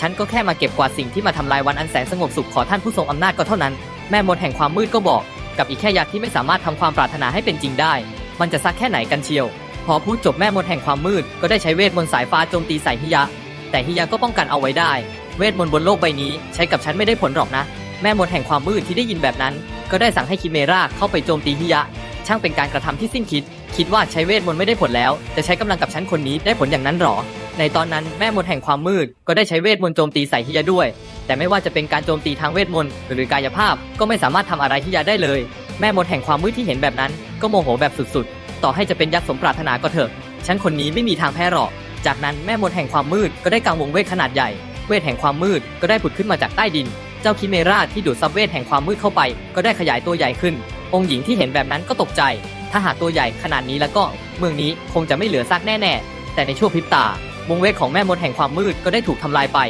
ฉันก็แค่มาเก็บกวาดสิ่งที่มาทำลายวันอันแสนสงบสุขขอท่านผู้ทรงอำนาจก็เท่านั้น แม่มดแห่งความมืดก็บอก กับอีกแค่ยักษ์ที่ไม่สามารถทำความปรารถนาให้เป็นจริงได้ มันจะซักแค่ไหนกันเชียว พอพูดจบแม่มดแห่งความมืดก็ได้ใช้เวทมนต์สายฟ้าโจมตีใส่ฮิยะ แต่ฮิยะก็ป้องกันเอาไว้ได้ เวทมนต์บนโลกใบนี้ใช้กับฉันไม่ได้ผลหรอกนะ แม่มดแห่งความมืดที่ได้ยินแบบนั้น ก็ได้สั่งให้คิเมราเข้าไปโจมตีฮิยะ ช่างเป็นการกระทำที่สิ้นคิด คิดว่าใช้เวทมนต์ไม่ได้ผลแล้ว จะใช้กำลังกับฉันคนนี้ได้ผลอย่างนั้นหรอ ในตอนนั้นแม่มดแห่งความมืดก็ได้ใช้เวทมนต์โจมตีใส่ฮิยะด้วย แต่ไม่ว่าจะเป็นการโจมตีทางเวทมนต์หรือกายภาพก็ไม่สามารถทำอะไรฮิยะได้เลย แม่มดแห่งความมืดที่เห็นแบบนั้น ก็โมโหแบบสุดๆ ต่อให้จะเป็นยักษ์สมปรารถนาก็เถอะ ฉันคนนี้ไม่มีทางแพ้หรอก จากนั้นแม่มดแห่งความมืดก็ได้กางวงเวทขนาดใหญ่ เวทแห่งความมืดก็ได้ผุดขึ้นมาจากใต้ดิน เจ้าคิเมราที่ดูดซับเวทแห่งความมืดเข้าไป ก็ได้ขยายตัวใหญ่ขึ้น องค์หญิงที่เห็นแบบนั้นก็ตกใจ ถ้าหากตัวใหญ่ขนาดนี้แล้วก็เมืองนี้คงจะไม่เหลือซากแน่ๆ แต่ในช่วงพริบตาวงเวทของแม่มดแห่งความมืดก็ได้ถูกทำลายไป